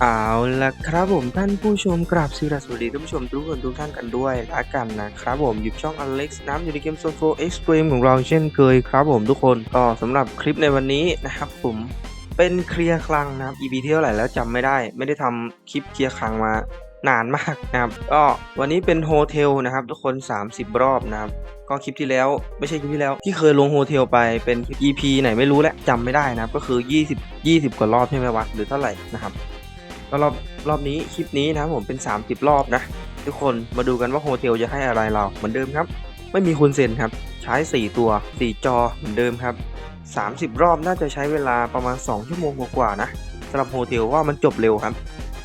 เอาละครับผมท่านผู้ชมกราบสวัสดีท่านผู้ชมทุกคนทุกท่านกันด้วยละกันนะครับผมอยู่ช่องอเล็กซ์น้ำอยู่ในเกมโซโฟเอ็กซ์ตรีมของเราเช่นเคยครับผมทุกคนก็สำหรับคลิปในวันนี้นะครับผมเป็นเคลียร์คลังนะครับ EP ที่เท่าไหร่แล้วจำไม่ได้ ไม่ได้ทำคลิปเคลียร์คลังมานานมากนะครับก็วันนี้เป็นโฮเทลนะครับทุกคน 30 รอบนะครับก็คลิปที่แล้วไม่ใช่คลิปที่แล้ว ที่เคยลงโฮเทลไปเป็น EP ไหนไม่รู้แล้วจำไม่ได้นะครับก็คือ 20 20 กว่ารอบใช่ไหมวะหรือเท่าไหร่นะครับ รอบรอบนี้คลิปนี้นะผมเป็น 30 รอบนะ ทุกคนมาดูกันว่าโฮเทลจะให้อะไรเราเหมือนเดิมครับ ไม่มีคุณเซนครับ ใช้ 4 ตัว 4 จอเหมือนเดิมครับ 30 รอบน่าจะใช้เวลาประมาณ 2 ชั่วโมงกว่าๆนะสำหรับโฮเทลว่ามันจบเร็วครับ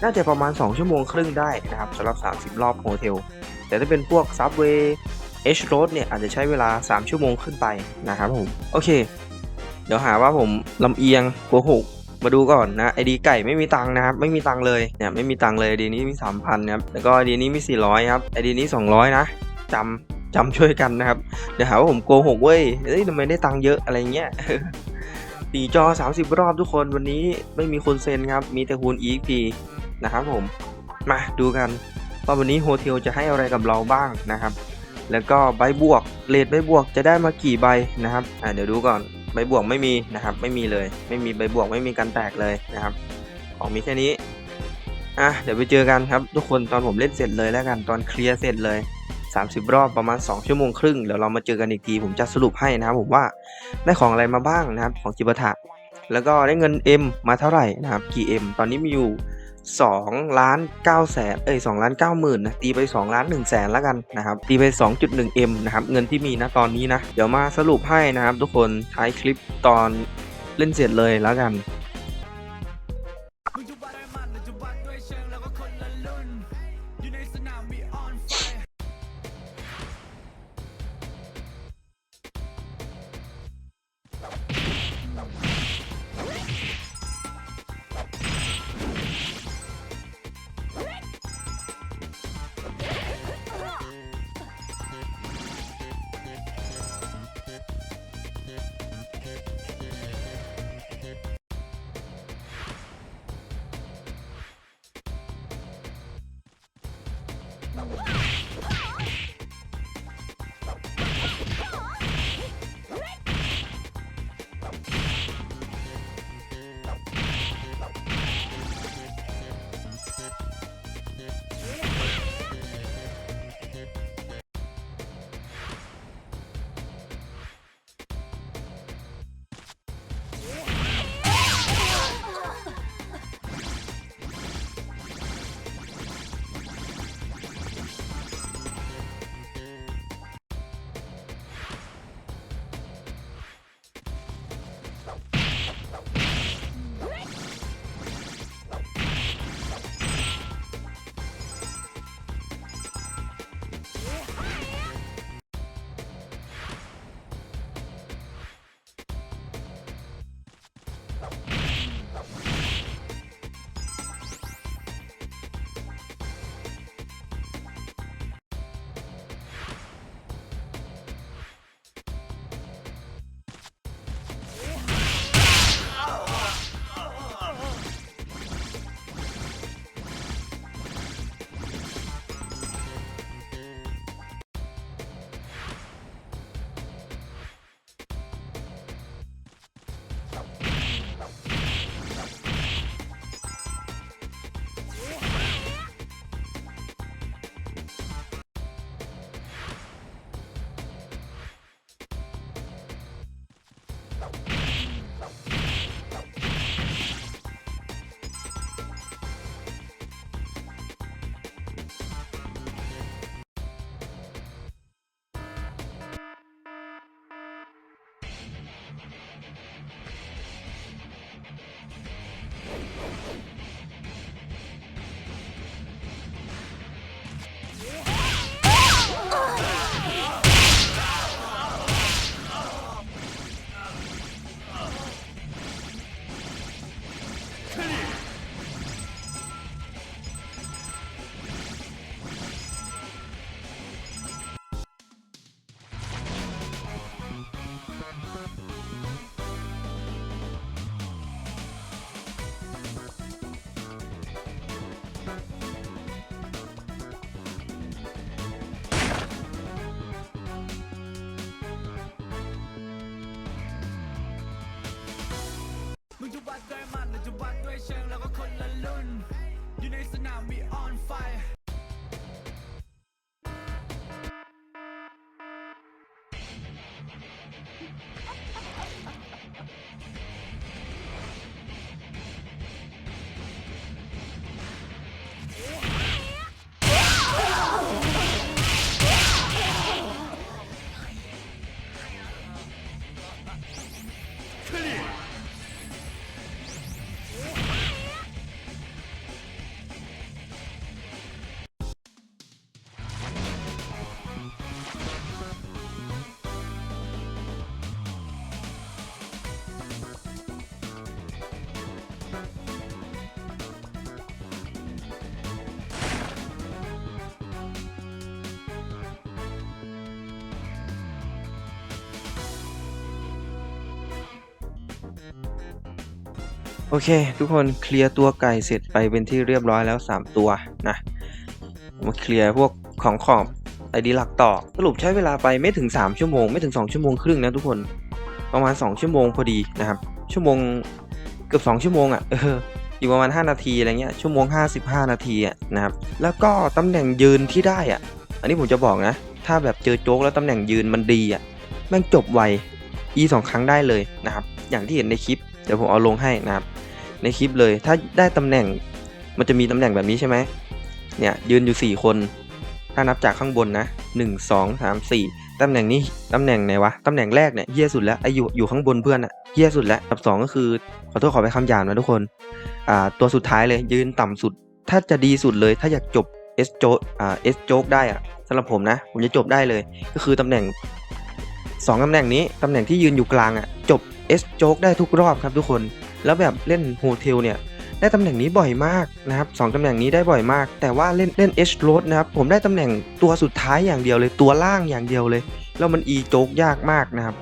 น่าจะประมาณ 2 ชั่วโมงครึ่งได้นะครับสำหรับ 30 รอบโฮเทลแต่ถ้าเป็นพวกซับเวย์ H road เนี่ยอาจจะใช้เวลา 3 ชั่วโมงขึ้นไปนะครับผมโอเค เดี๋ยวหาว่าผมลำเอียงโกหก มาดูก่อนนะไอดีไก่ไม่มีตังค์นะครับไม่มีตังค์เลยเนี่ยไม่มีตังค์เลยไอดีนี้มี3,000ครับแล้วก็ไอดีนี้มี400ครับไอดีนี้200นะจำจำช่วยกันนะครับเดี๋ยวหาว่าผมโกหกเว้ยเฮ้ยทำไมได้ตังค์เยอะอะไรเงี้ยตีจอ 30 รอบทุกคนวันนี้ไม่มีคนเซ็นครับ มีแต่คูณ EP นะครับผม มาดูกันว่าวันนี้โฮเทลจะให้อะไรกับเราบ้างนะครับ แล้วก็ใบบวกเลทใบบวกจะได้มากี่ใบนะครับอ่าเดี๋ยวดูก่อน ใบบวกไม่มีนะครับ ไม่มีเลย ไม่มีใบบวกไม่มีการแตกเลยนะครับ ของมีแค่นี้อะเดี๋ยวไปเจอกันครับ ทุกคนตอนผมเล่นเสร็จเลยแล้วกันตอนเคลียร์เสร็จเลย 30 รอบประมาณ 2 ชั่วโมงครึ่งเดี๋ยวเรามาเจอกันอีกทีผมจะสรุปให้นะครับผมว่าได้ของอะไรมาบ้างนะครับของจิบะทะแล้วก็ได้เงิน M มาเท่าไหร่นะครับกี่ M ตอนนี้มีอยู่ 2ล้าน9แสนเอ้ย2ล้าน9หมื่นนะตีไป2ล้าน1แสนแล้วกันนะครับตีไป 2.1 M นะครับเงินที่มีนะตอนนี้นะ เดี๋ยวมาสรุปให้นะครับ ทุกคนท้ายคลิปตอนเล่นเสร็จเลยแล้วกันเ Ha ha ha ha ha! โอเค ทุกคนเคลียร์ตัวไก่เสร็จไปเป็นที่เรียบร้อยแล้ว 3 ตัวนะมาเคลียร์พวกของขอบไอดีหลักต่อสรุปใช้เวลาไปไม่ถึง 3 ชั่วโมงไม่ถึง 2 ชั่วโมงครึ่งนะทุกคนประมาณ 2 ชั่วโมงพอดีนะครับ ชั่วโมงเกือบ 2 ชั่วโมงอะ่ะเอออยู่ประมาณ 5 นาทีอะไรเงี้ยชั่วโมง 55 นาทีอะนะครับแล้วก็ตำแหน่งยืนที่ได้อะ อันนี้ผมจะบอกนะ ถ้าแบบเจอโจ๊กแล้วตำแหน่งยืนมันดีอะแม่งจบไว e สองครั้งได้เลยนะครับอย่างที่เห็นในคลิปเดี๋ยวผมเอาลงให้นะครับ ในคลิปเลย ถ้าได้ตำแหน่งมันจะมีตำแหน่งแบบนี้ใช่ไหมเนี่ยยืนอยู่ 4 คน ถ้านับจากข้างบนนะ 1 2 3 4ตำแหน่งนี้ตำแหน่งไหนวะตำแหน่งแรกเนี่ยเฮี้ยสุดแล้วไออยู่อยู่ข้างบนเพื่อนอะเฮี้ยสุดแล้วอันดับสองก็คือขอโทษขอไปคำหยาบนะทุกคนอ่าตัวสุดท้ายเลยยืนต่ำสุด ถ้าจะดีสุดเลย ถ้าอยากจบ S โจอ่า S โจกได้อะสำหรับผมนะ ผมจะจบได้เลย ก็คือตำแหน่งสองตำแหน่งนี้ตำแหน่งที่ยืนอยู่กลางอะจบ S โจกได้ทุกรอบครับทุกคน แล้วแบบเล่นโฮเทลเนี่ยได้ตำแหน่งนี้บ่อยมากนะครับสองตำแหน่งนี้ได้บ่อยมาก แต่ว่าเล่นเล่น H road นะครับผมได้ตำแหน่งตัวสุดท้ายอย่างเดียวเลยตัวล่างอย่างเดียวเลย แล้วมัน E โจ๊กยากมากนะครับ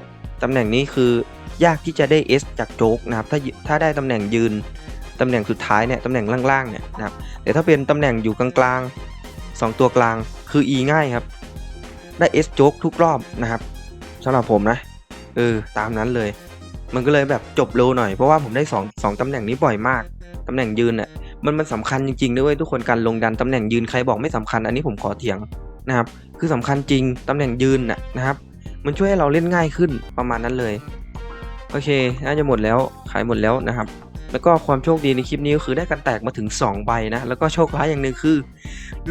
ตำแหน่งนี้คือยากที่จะได้ S จากโจ๊กนะครับถ้าถ้าได้ตำแหน่งยืนตำแหน่งสุดท้ายเนี่ยตำแหน่งล่างๆเนี่ยนะครับแต่ถ้าเป็นตำแหน่งอยู่กลางๆสองตัวกลางคือ E ง่ายครับ ได้ S โจ๊กทุกรอบนะครับสำหรับผมนะเออตามนั้นเลย มันก็เลยแบบจบเร็วหน่อยเพราะว่าผมได้สองสองตำแหน่งนี้บ่อยมากตำแหน่งยืนเนี่ยมันมันสำคัญจริงๆด้วยทุกคนการลงดันตำแหน่งยืนใครบอกไม่สำคัญอันนี้ผมขอเถียงนะครับคือสำคัญจริงตำแหน่งยืนน่ะนะครับ มันช่วยให้เราเล่นง่ายขึ้นประมาณนั้นเลยโอเคน่าจะหมดแล้วขายหมดแล้วนะครับ แล้วก็ความโชคดีในคลิปนี้ก็คือได้กันแตกมาถึง 2 ใบนะแล้วก็โชคร้ายอย่างหนึ่งคือ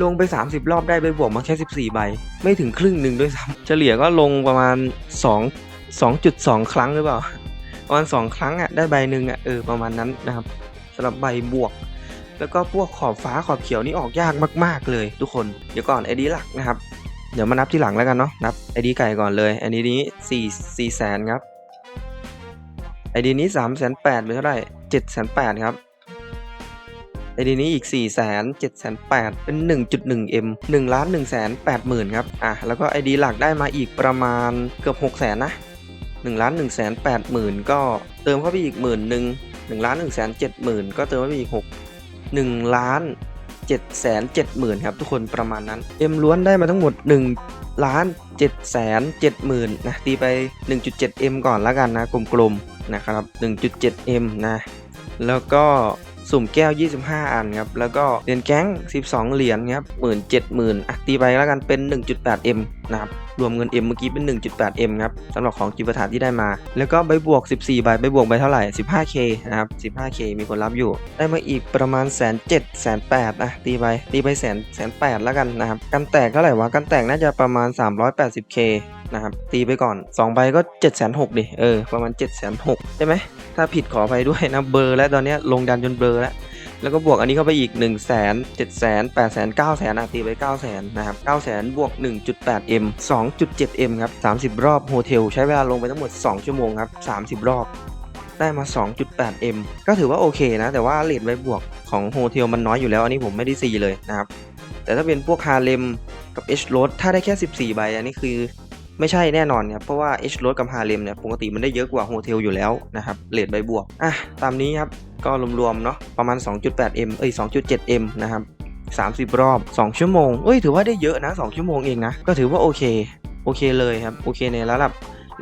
ลงไป 30 รอบได้ใบบวกมาแค่ 14 ใบ ไม่ถึงครึ่งหนึ่งด้วยซ้ำเฉลี่ยก็ลงประมาณ 2 2.2 ครั้งหรือเปล่า ประมาณ2ครั้งอะได้ใบหนึ่งอะเออประมาณนั้นนะครับสำหรับใบบวก แล้วก็พวกขอบฟ้าขอบเขียวนี่ออกยากมากๆเลย ทุกคนเดี๋ยวก่อนไอดีหลักนะครับเดี๋ยวมานับที่หลังแล้วกันเนาะนับไอดีไก่ก่อนเลย อันนี้นี้สี่สี่แสนครับไอดีนี้สามแสนแปดเป็นเท่าไหร่เจ็ดแสนแปดครับไอดีนี้อีก4ี่แสนเจ็ดแสนแปดเป็น 1.1 m 1ล้าน1แสนแปดหมื่นครับ อะ แล้วก็ไอดีหลักได้มาอีกประมาณเกือบ6แสนนะ 1ล้าน1แสนแปดหมื่นก็เติมเข้าไปอีกหมื่นหนึ่ง1ล้าน1แสนเจ็ดหมื่นก็เติมเข้าไปอีก 6 1ล้าน7แสน7หมื่นครับทุกคนประมาณนั้น M ล้วนได้มาทั้งหมด 1 ล้าน7แสน7หมื่นนะตีไป 1.7 M ก่อนแล้วกันนะกลมๆนะครับ 1.7 M นะแล้วก็สุ่มแก้ว 25 อันครับ แล้วก็เหรียญแก๊ง 12 เหรียญครับหมื่นเจ็ดหมื่นอะตีไปแล้วกันเป็น 1.8 M นะครับ รวมเงิน M เมื่อกี้เป็น 1.8 M ครับสำหรับของจิปาถาที่ได้มา แล้วก็ใบบวก 14ใบใบบวกใบเท่าไหร่ 15K นะครับ 15K มีคนรับอยู่ ได้มาอีกประมาณแสนเจ็ดแสนแปดอะตีไปตีไปแสนแสนแปดแล้วกันนะครับกันแตกเท่าไหร่วะกันแตกน่าจะประมาณ 380K นะครับตีไปก่อน2ใบก็7 6 0 0 0ดิเออประมาณ7 6 0 0 0ใช่ไหมถ้าผิดขออภัยด้วยนะเบอร์แล้วตอนนี้ลงดันจนเบลอแล้ว แล้วก็บวกอันนี้เข้าไปอีก 1 0 0 0 0 0 7 0 0 0 0 8 0 0 0 9 0 0 0 0อะตีไป 9 0 0 0 0นะครับ9 0 0 0 0 บวก 1.8 m 2.7 m ครับ 30 รอบโฮเทล ใช้เวลาลงไปทั้งหมด 2 ชั่วโมงครับ 30 รอบได้มา 2.8 m ก็ถือว่าโอเคนะ แต่ว่าเลทไว้บวกของโฮเทลมันน้อยอยู่แล้ว อันนี้ผมไม่ได้ซีเลยนะครับ แต่ถ้าเป็นพวกฮาเลมกับ H road ถ้าได้แค่ 14 ใบ อันนี้คือไม่ใช่แน่นอนครับ เพราะว่า H road กับฮาเลมเนี่ยปกติมันได้เยอะกว่าโฮเทลอยู่แล้วนะครับเลทใบบวก อะ ตามนี้ครับ ก็รวมๆเนาะประมาณ 2.8 m เอ้ย 2.7 m นะครับ 30 รอบ 2 ชั่วโมงเอ้ยถือว่าได้เยอะนะ 2 ชั่วโมงเองนะ ก็ถือว่าโอเค โอเคเลยครับ โอเคในระดับ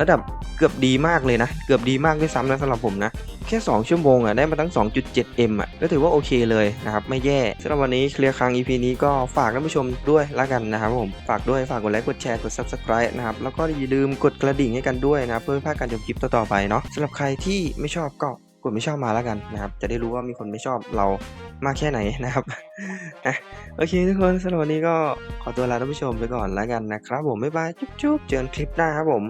ระดับเกือบดีมากเลยนะ เกือบดีมากด้วยซ้ำนะสำหรับผมนะ แค่ 2 ชั่วโมงอะได้มาตั้ง 2.7 m อะก็ถือว่าโอเคเลยนะครับ ไม่แย่สำหรับวันนี้เคลียร์ครั้ง EP นี้ก็ฝากท่านผู้ชมด้วยละกันนะครับผม ฝากด้วยฝากกดไลค์กดแชร์กด Subscribe นะครับ แล้วก็อย่าลืมกดกระดิ่งให้กันด้วยนะ เพื่อไม่พลาดการชมคลิปต่อๆไปเนาะสำหรับใครที่ไม่ชอบก็ กดไม่ชอบมาแล้วกันนะครับ จะได้รู้ว่ามีคนไม่ชอบเรามากแค่ไหนนะครับโอเคทุกคนสำหรับวันนี้ก็ขอตัวลาท่านผู้ชมไปก่อนแล้วกันนะครับ ผมบ๊ายบายจุ๊บๆเจอกันคลิปหน้าครับผม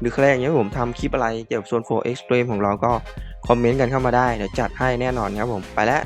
หรือใครอย่างเงี้ยผมทำคลิปอะไรเกี่ยวกับโซน4 Extreme ของเราก็คอมเมนต์กันเข้ามาได้เดี๋ยวจัดให้แน่นอนครับผมไปแล้ว